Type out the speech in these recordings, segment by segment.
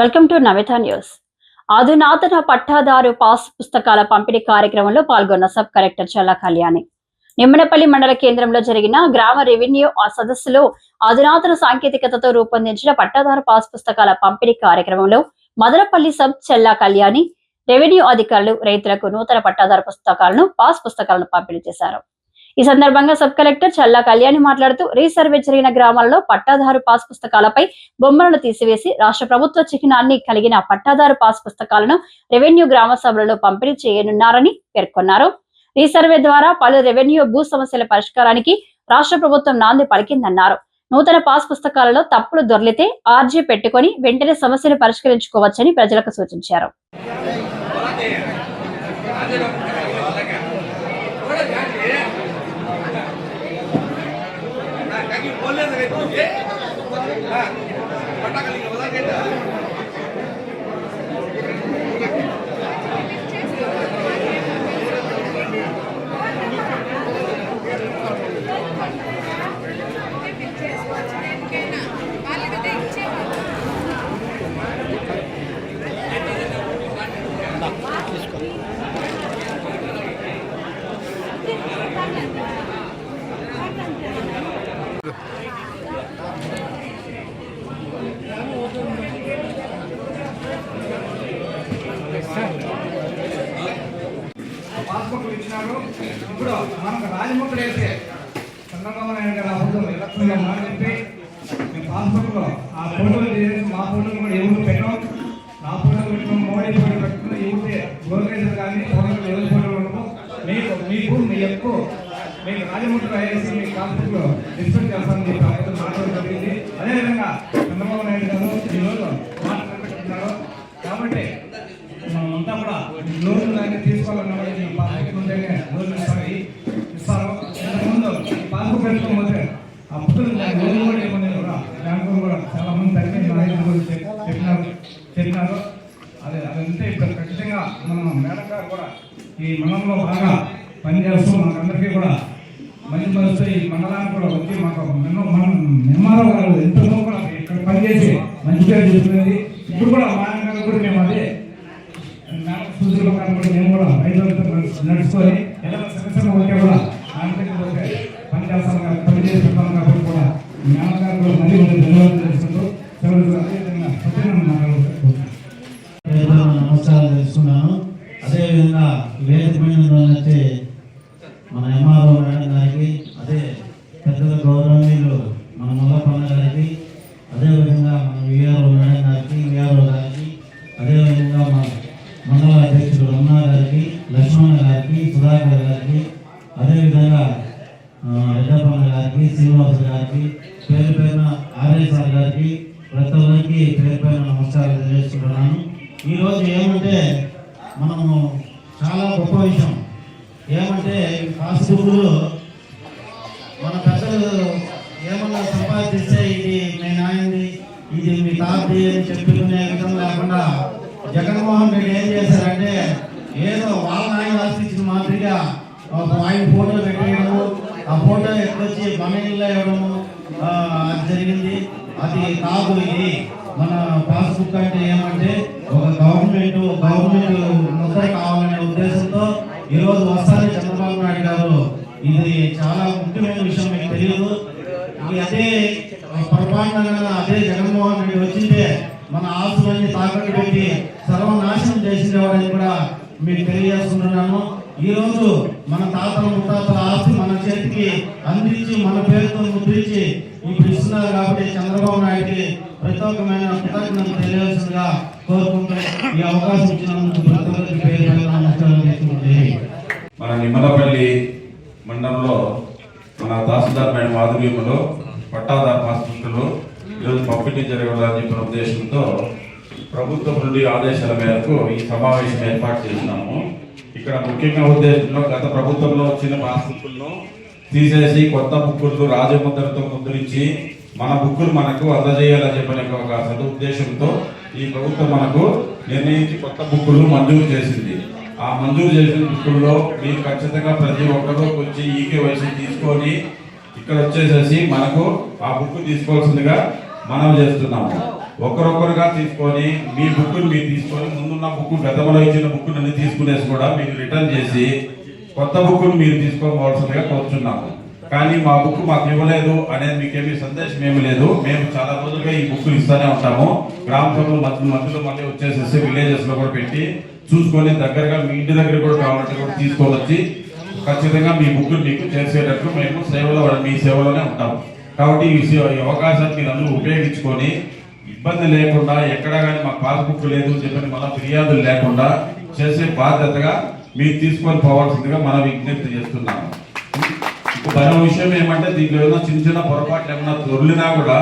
Welcome to Namitha news. అధునాతన పట్టాదారు pass పుస్తకాల పంపిణీ కార్యక్రమంలో పాల్గొన్న సబ్ కలెక్టర్ చల్లా కళ్యాణి. నిమ్మనపల్లి మండల కేంద్రంలో జరిగిన గ్రామ రెవెన్యూ ఆ సదస్సులో అధునాతన సాంకేతికతతో రూపొందించిన పట్టాదారు పాస్ పుస్తకాల పంపిణీ కార్యక్రమంలో మదనపల్లి సబ్ చెల్లా కళ్యాణి రెవెన్యూ అధికారులు రైతులకు నూతన పట్టాదారు పుస్తకాలను పాస్ పుస్తకాలను పంపిణీ చేశారు. ఈ సందర్భంగా సబ్ కలెక్టర్ చల్లా కళ్యాణి మాట్లాడుతూ రీసర్వే జరిగిన గ్రామాల్లో పట్టాదారు పాస్ పుస్తకాలపై బొమ్మలను తీసివేసి రాష్ట్ర ప్రభుత్వ చిహ్నాన్ని కలిగిన పట్టాదారు పాస్ పుస్తకాలను రెవెన్యూ గ్రామ సభలలో పంపిణీ చేయనున్నారని పేర్కొన్నారు. రీసర్వే ద్వారా పలు రెవెన్యూ భూ సమస్యల పరిష్కారానికి రాష్ట్ర ప్రభుత్వం నాంది పలికిందన్నారు. నూతన పాస్ పుస్తకాలలో తప్పులు దొర్లితే ఆర్జీ పెట్టుకొని వెంటనే సమస్యను పరిష్కరించుకోవచ్చని ప్రజలకు సూచించారు. పాస్బుక్లు ఉన్నారు ఇప్పుడు మనకు రాజముఖుడు వేస్తే చంద్రబాబు నాయుడు గారు అప్పుడు ఎలక్షన్లో మాట చెప్పి మేము పాస్పోర్ట్లో ఆ ఫోటోలు తీసేసి మా ఫోటోలు కూడా ఎవరు పెట్టాం నా ఫోటోలు పెట్టినాం మోడీ ఫోటో పెట్టుకున్నాం ఎవరితే లోకేశ్వర్ కానీ ఫోటోలు ఎవరి ఫోటోలు ఉండవు మీకు మీకు మీ ఎక్కువ మీకు రాజముద్ర రాయేసి మీ పాస్బుక్ డిస్కస్ డిస్పెండ్ చేస్తామని చెప్పి అప్పుడు మాట్లాడడం జరిగింది. అదేవిధంగా చంద్రబాబు నాయుడు గారు ఈరోజు మాట కాబట్టి మనమంతా కూడా లోన్ కానీ తీసుకోవాలన్నా పాస్బుక్ కూడా ఇవ్వలేదు కూడా చాలా మంది తగ్గింది నాయకులు కూడా చెప్పినారు. చెప్పినారు. అదే అదంటే ఇప్పుడు ఖచ్చితంగా మనం మేడం గారు కూడా ఈ మండలంలో బాగా పనిచేస్తూ మనకందరికీ కూడా మంచి మనసు ఈ మండలానికి కూడా వచ్చి మాకు ఎన్నో మనం గారు ఎంతో ఇక్కడ పనిచేసి మంచిగా చూసుకునేది కూడా మా ఆయన కూడా మేము అదే సూచనలు కనుక మేము కూడా రైతులతో నడుచుకొని ఏదైనా సమస్యలు ఉంటే కూడా ఆంధ్రప్రదేశ్ పోతే పని చేస్తాం కాబట్టి పని చేస్తున్నాం కాబట్టి కూడా జ్ఞానకారు కూడా మళ్ళీ మనము చాలా గొప్ప విషయం. ఏమంటే ఈ మన పెద్దలు ఏమన్నా సంపాదిస్తే ఇది మీ నాయనది ఇది మీ తాతది అని చెప్పుకునే విధం లేకుండా జగన్మోహన్ రెడ్డి ఏం చేశారంటే ఏదో వాళ్ళ నాయన ఆశించిన మాదిరిగా ఒక ఆయన ఫోటో పెట్టేయడము ఆ ఫోటో ఎక్కడొచ్చి మన ఇవ్వడము అది జరిగింది. అది కాదు ఇది. మన పాస్బుక్ అంటే ఏమంటే ఒక గవర్నమెంట్ గవర్నమెంట్ ముద్ర కావాలనే ఉద్దేశంతో ఈరోజు వస్తారని చంద్రబాబు నాయుడు గారు. ఇది చాలా ముఖ్యమైన విషయం మీకు తెలియదు అదే పొరపాటున అదే జగన్మోహన్ రెడ్డి వచ్చింటే మన ఆస్తులన్నీ తాకట్టు పెట్టి సర్వనాశనం చేసినవాడని కూడా మీకు తెలియజేస్తున్నాను. ఈరోజు మన తాతల ముత్తాతల ఆస్తి మన చేతికి అందించి మన పేరుతో ముద్రించి ఇప్పుడు ఇస్తున్నారు కాబట్టి చంద్రబాబు నాయుడికి ప్రత్యేకమైన కృతజ్ఞత తెలియాల్సిందిగా కోరుకుంటూ ఈ అవకాశం ఇచ్చినందుకు ప్రతి ఒక్కరికి పేరు మన నిమ్మలపల్లి మండలంలో మన తహసీల్దార్ మేడం ఆధ్వర్యంలో పట్టాదారు పాస్బుక్లు ఈరోజు పంపిణీ జరగాలని చెప్పిన ఉద్దేశంతో ప్రభుత్వం నుండి ఆదేశాల మేరకు ఈ సమావేశం ఏర్పాటు చేసినాము. ఇక్కడ ముఖ్యంగా ఉద్దేశంలో గత ప్రభుత్వంలో వచ్చిన పాస్బుక్లను తీసేసి కొత్త బుక్కులు రాజముద్రతో ముద్రించి మన బుక్కులు మనకు అందజేయాలని చెప్పిన ఒక సదుద్దేశంతో ఈ ప్రభుత్వం మనకు నిర్ణయించి కొత్త బుక్కులను మంజూరు చేసింది. ఆ మంజూరు చేసిన బుక్కుల్లో మీరు ఖచ్చితంగా ప్రతి ఒక్కరూ వచ్చి ఈకేవైసీ తీసుకొని ఇక్కడ వచ్చేసేసి మనకు ఆ బుక్ తీసుకోవాల్సిందిగా మనం చేస్తున్నాము. ఒకరొకరుగా తీసుకొని మీ బుక్కుని మీరు తీసుకొని ముందున్న బుక్ గతంలో ఇచ్చిన బుక్ అన్ని తీసుకునేసి కూడా మీరు రిటర్న్ చేసి కొత్త బుక్కులు మీరు తీసుకోవాల్సిందిగా కోరుచున్నాము. కానీ మా బుక్ మాకు ఇవ్వలేదు అనేది మీకేమీ సందేశం ఏమీ లేదు. మేము చాలా రోజులుగా ఈ బుక్కులు ఇస్తూనే ఉంటాము. గ్రామ సభలు మధ్య మధ్యలో మళ్ళీ వచ్చేసేసి విలేజెస్లో కూడా పెట్టి చూసుకొని దగ్గరగా మీ ఇంటి దగ్గర కూడా కావాలంటే కూడా తీసుకొని వచ్చి ఖచ్చితంగా మీ బుక్ మీకు చేసేటట్లు మేము సేవలో మీ సేవలోనే ఉంటాము. కాబట్టి ఈ అవకాశాన్ని మీరు అందరూ ఉపయోగించుకొని ఇబ్బంది లేకుండా ఎక్కడ కానీ మా పాస్బుక్ లేదు చెప్పని మన ఫిర్యాదులు లేకుండా చేసే బాధ్యతగా మీరు తీసుకొని పోవాల్సిందిగా మనం విజ్ఞప్తి చేస్తున్నాము మరో విషయం ఏమంటే దీంట్లో ఏదైనా చిన్న చిన్న పొరపాట్లు ఏమైనా దొరికినా కూడా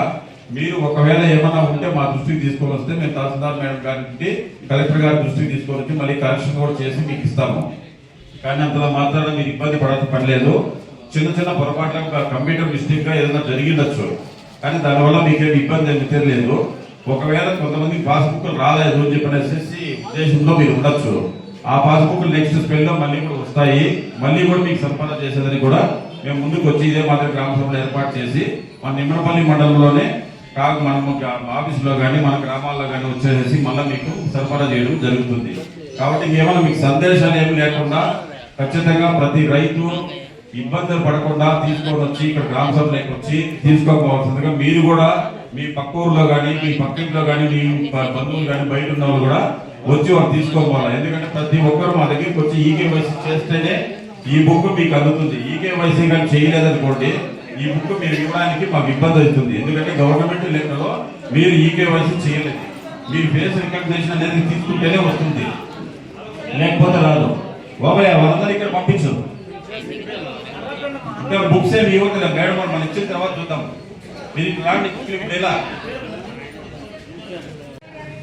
మీరు ఒకవేళ ఏమైనా ఉంటే మా దృష్టికి తీసుకొని వస్తే మేము తహసీల్దార్ మేడం గారికి కలెక్టర్ గారి దృష్టికి తీసుకొని వచ్చి మళ్ళీ కరెక్షన్ కూడా చేసి మీకు ఇస్తాము. కానీ అంతలో మాత్రాన మీరు ఇబ్బంది పడాల్సిన పడలేదు చిన్న చిన్న పొరపాట్లు ఒక కంప్యూటర్ మిస్టేక్గా ఏదైనా జరిగిండొచ్చు కానీ దానివల్ల మీకేమి ఇబ్బంది ఏమి తెలియలేదు ఒకవేళ కొంతమంది పాస్బుక్ రాలేదు అని చెప్పనేసి ఉద్దేశంలో మీరు ఉండొచ్చు. ఆ పాస్బుక్ నెక్స్ట్ స్పెల్లో మళ్ళీ కూడా వస్తాయి. మళ్ళీ కూడా మీకు సరఫరా చేసేదని కూడా మేము ముందుకు వచ్చి ఇదే మాదిరి గ్రామ సభలో ఏర్పాటు చేసి మన నిమ్మపల్లి మండలంలోనే కాక మనము ఆఫీసులో కానీ మన గ్రామాల్లో కానీ వచ్చేసి మళ్ళీ మీకు సరఫరా చేయడం జరుగుతుంది. కాబట్టి ఏమైనా మీకు సందేశాలు ఏమి లేకుండా ఖచ్చితంగా ప్రతి రైతు ఇబ్బందులు పడకుండా తీసుకొని వచ్చి ఇక్కడ గ్రామ సభలోకి వచ్చి తీసుకోకపోవాల్సిందిగా మీరు కూడా మీ పక్క ఊర్లో కానీ మీ పక్కింట్లో కానీ మీ బంధువులు కానీ బయట ఉన్న వాళ్ళు కూడా వచ్చి వాళ్ళు తీసుకోకపోవాలి ఎందుకంటే ప్రతి ఒక్కరు మా దగ్గరికి వచ్చి ఈకేవైసీ చేస్తేనే ఈ బుక్ మీకు అందుతుంది. ఈకేవైసీ కానీ చేయలేదనుకోండి ఈ బుక్ మీరు ఇవ్వడానికి మాకు ఇబ్బంది అవుతుంది. ఎందుకంటే గవర్నమెంట్ లెక్కలో మీరు ఈకేవైసీ చేయలేదు. మీ ఫేస్ రికగ్నేషన్ అనేది తీసుకుంటేనే వస్తుంది. లేకపోతే రాదు. బాబాయ్ వాళ్ళందరూ ఇక్కడ పంపించదు ఇంకా బుక్స్ ఏమి ఇవ్వట్లేదు. మేడం మనం ఇచ్చిన తర్వాత చూద్దాం. మీరు ఇక్కడ రాండి ఇప్పుడు ఎలా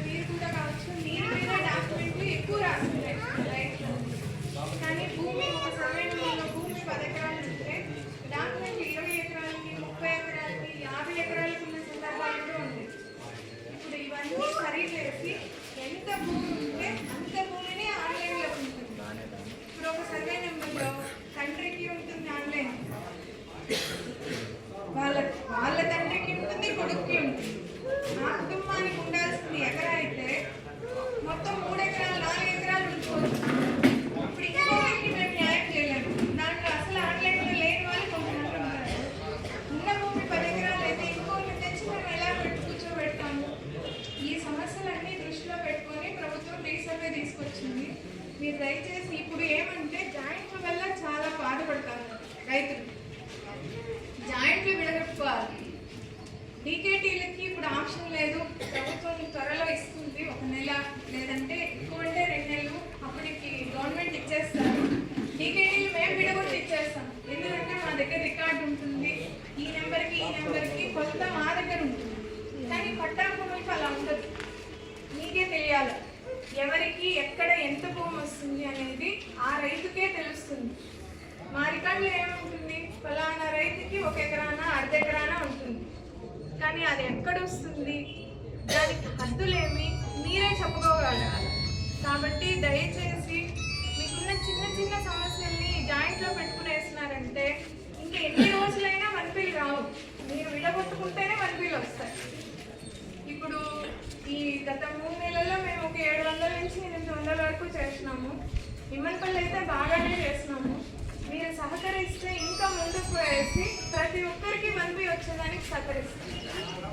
మీరు కూడా కావచ్చు మీరు మీద డాక్యుమెంట్లు ఎక్కువ రాసిందే రైట్లో కానీ భూమి ఒక సమయంలో భూమి పది ఎకరాలు ఉంటే డాక్యుమెంట్లు ఇరవై ఎకరాలకి ముప్పై ఎకరాలకి యాభై ఎకరాలకి ఉన్న సందర్భాలు కూడా ఉంది ఇప్పుడు ఇవన్నీ సరి చేసి ఎంత భూమి ఉంటే అంత భూమిని ఆన్లైన్లో ఉంటుంది ఇప్పుడు ఒక సర్వే నెంబర్లో తండ్రికి ఉంటుంది ఆన్లైన్ వాళ్ళ వాళ్ళ తండ్రికి ఉంటుంది కొడుక్కి ఉంటుంది ఆ కుటుంబానికి ఉండాల్సింది ఎకరా అయితే మొత్తం మూడు ఎకరాలు నాలుగు ఎకరాలు ఉంచుకోవచ్చు ఇప్పుడు ఇంకొకరికి మేము న్యాయం చేయలేము దాంట్లో అసలు ఆన్లైన్లో లేని వాళ్ళు కొంతమంది ఉంటారు ఉన్న భూమి పది ఎకరాలు అయితే ఇంకొకరిని తెచ్చి మేము ఎలా పెట్టి కూర్చోబెడతాము ఈ సమస్యలన్నీ దృష్టిలో పెట్టుకొని ప్రభుత్వం రీసర్వే తీసుకొచ్చింది మీరు దయచేసి ఇప్పుడు ఏమంటే జాయింట్ల వల్ల చాలా బాధపడతారు రైతులు. జాయింట్లు విడగొట్టుకోవాలి. డీకేటీలకి ఇప్పుడు ఆప్షన్ లేదు. ప్రభుత్వం త్వరలో ఇస్తుంది. ఒక నెల లేదంటే ఎక్కువ అంటే రెండు నెలలు అప్పటికి గవర్నమెంట్ ఇచ్చేస్తారు. డీకేటీలు మేము విడగొట్టి ఇచ్చేస్తాం. ఎందుకంటే మా దగ్గర రికార్డు ఉంటుంది. ఈ నెంబర్కి ఈ నెంబర్కి కొత్త మా దగ్గర ఉంటుంది. కానీ పట్టా అలా ఉండదు. మీకే తెలియాలి. ఎవరికి ఎక్కడ ఎంత భూమి వస్తుంది అనేది ఆ రైతుకే తెలుస్తుంది. మా రికార్డులో ఏముంటుంది? ఫలానా రైతుకి ఒక ఎకరాన అర్ధెకరాన ఉంటుంది. కానీ అది ఎక్కడ వస్తుంది? దానికి హద్దులేమి? మీరే చెప్పుకోగలగాలి. కాబట్టి దయచేసి మీకున్న చిన్న చిన్న సమస్యల్ని జాయింట్లో పెట్టుకునేసినారంటే ఇంకా ఎన్ని రోజులైనా వందల వరకు చేసినాము. ఇమ్మడిపల్లి అయితే బాగానే చేసినాము. మీరు సహకరిస్తే ఇంకా ముందుకు వేసి ప్రతి ఒక్కరికి మంది వచ్చేదానికి సహకరిస్తాం.